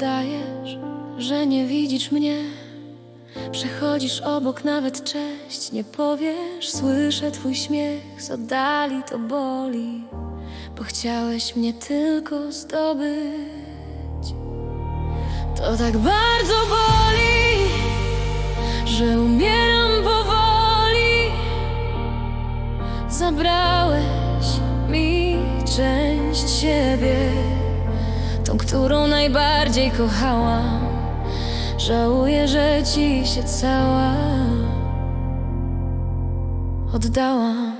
wiesz, że nie widzisz mnie. Przechodzisz obok, nawet cześć nie powiesz. Słyszę twój śmiech z oddali, to boli Bo chciałeś mnie tylko zdobyć. To tak bardzo boli Że umieram powoli. Zabrałeś mi część siebie Tą, którą najbardziej kochałam. Żałuję, że ci się cała oddałam.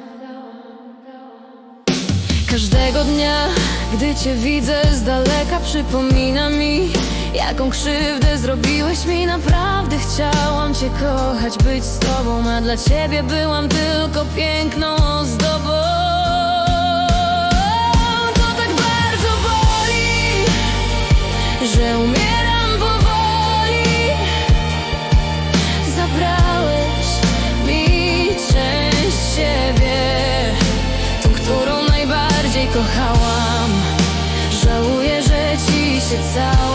Każdego dnia, gdy cię widzę z daleka Przypomina mi, jaką krzywdę zrobiłeś mi. Naprawdę chciałam cię kochać, być z tobą A dla ciebie byłam tylko piękną że umieram powoli. Zabrałeś mi część siebie Tą, którą najbardziej kochałam. Żałuję, że ci się cała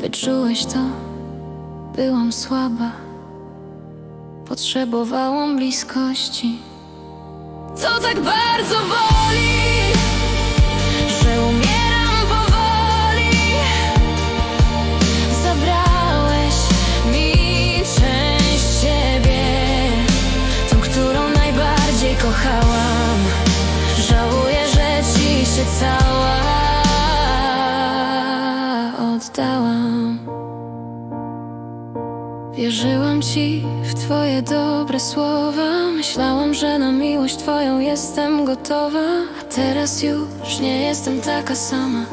Wyczułeś to? Byłam słaba. Potrzebowałam bliskości. To tak bardzo boli Że Wierzyłam ci w twoje dobre słowa. Myślałam, że na miłość twoją jestem gotowa. A teraz już nie jestem taka sama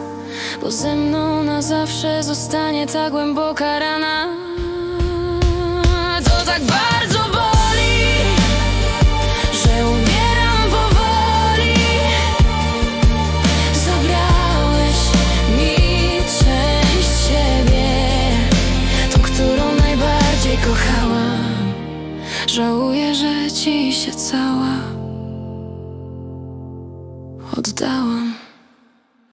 Bo ze mną na zawsze zostanie ta głęboka rana. To tak bardzo ci się cała oddałam.